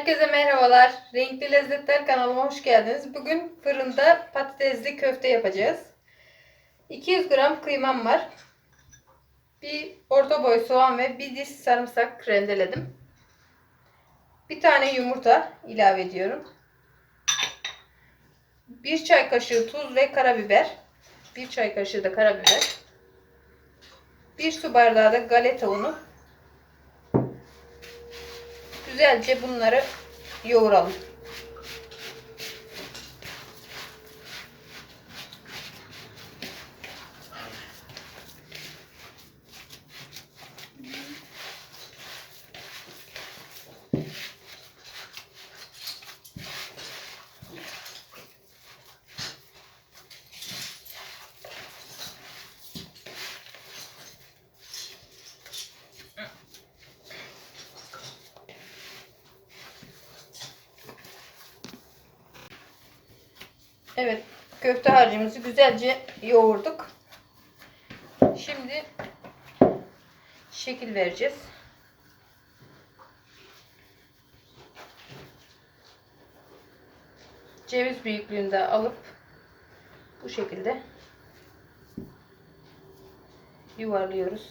Herkese merhabalar. Renkli Lezzetler kanalıma hoş geldiniz. Bugün fırında patatesli köfte yapacağız. 200 gram kıymam var. Bir orta boy soğan ve bir diş sarımsak rendeledim. Bir tane yumurta ilave ediyorum. Bir çay kaşığı tuz ve karabiber. Bir çay kaşığı da karabiber. Bir su bardağı da galeta unu. Güzelce bunları yoğuralım. Evet, köfte harcımızı güzelce yoğurduk. Şimdi şekil vereceğiz. Ceviz büyüklüğünde alıp bu şekilde yuvarlıyoruz.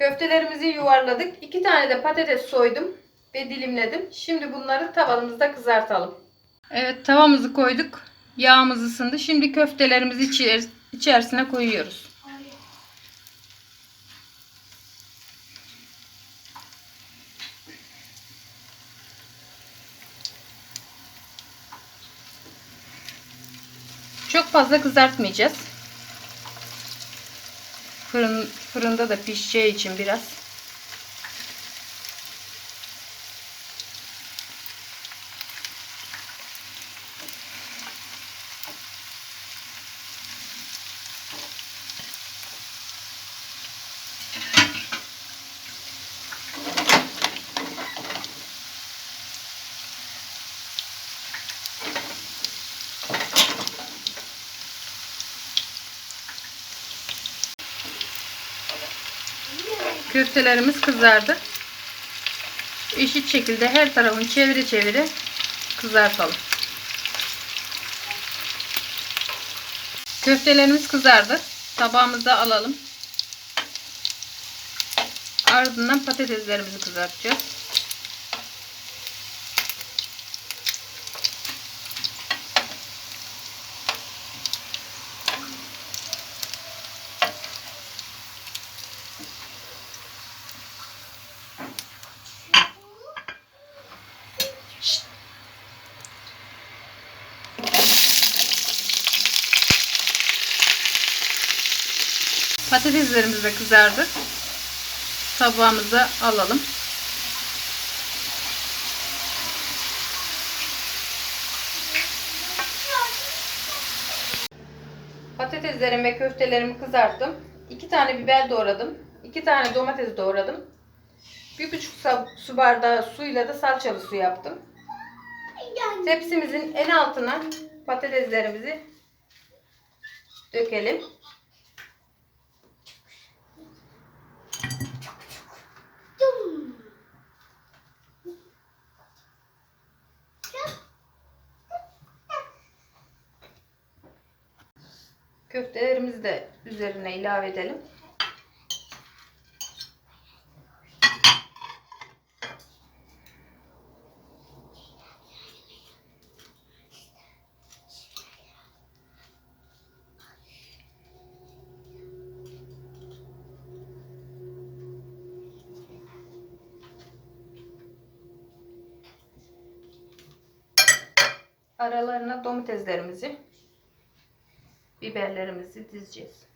Köftelerimizi yuvarladık. İki tane de patates soydum ve dilimledim. Şimdi bunları tavamızda kızartalım. Evet tavamızı koyduk. Yağımız ısındı. Şimdi köftelerimizi içer- içerisine koyuyoruz. Çok fazla kızartmayacağız. Fırın, fırında da pişeceği için biraz. Köftelerimiz kızardı. Eşit şekilde her tarafını çevire çevire kızartalım. Köftelerimiz kızardı. Tabağımıza alalım. Ardından patateslerimizi kızartacağız. Patateslerimiz de kızardı. Tabağımıza alalım. Patateslerimi ve köftelerimi kızarttım. 2 tane biber doğradım. 2 tane domates doğradım. 1,5 sa- su bardağı suyla da salçalı su yaptım. Tepsimizin en altına patateslerimizi dökelim. Köftelerimizi de üzerine ilave edelim. Aralarına domateslerimizi biberlerimizi dizeceğiz.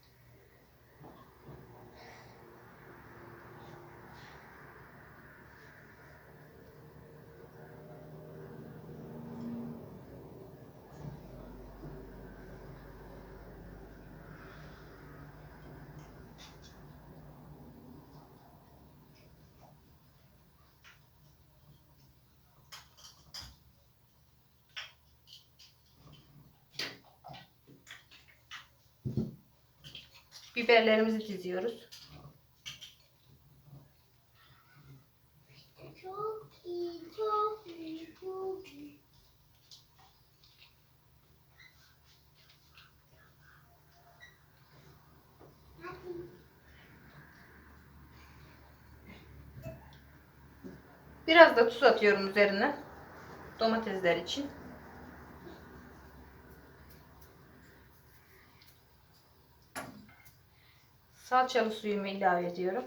Biberlerimizi diziyoruz. Biraz da tuz atıyorum üzerine. Domatesler için. Salçalı suyumu ilave ediyorum.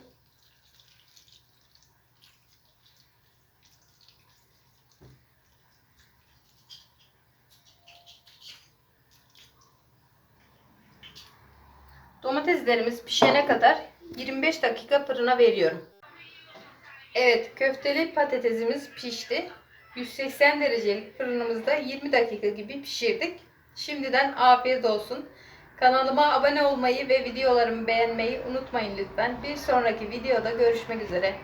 Domateslerimiz pişene kadar 25 dakika fırına veriyorum. Evet, köfteli patatesimiz pişti. 180 derecelik fırınımızda 20 dakika gibi pişirdik. Şimdiden afiyet olsun. Kanalıma abone olmayı ve videolarımı beğenmeyi unutmayın lütfen. Bir sonraki videoda görüşmek üzere.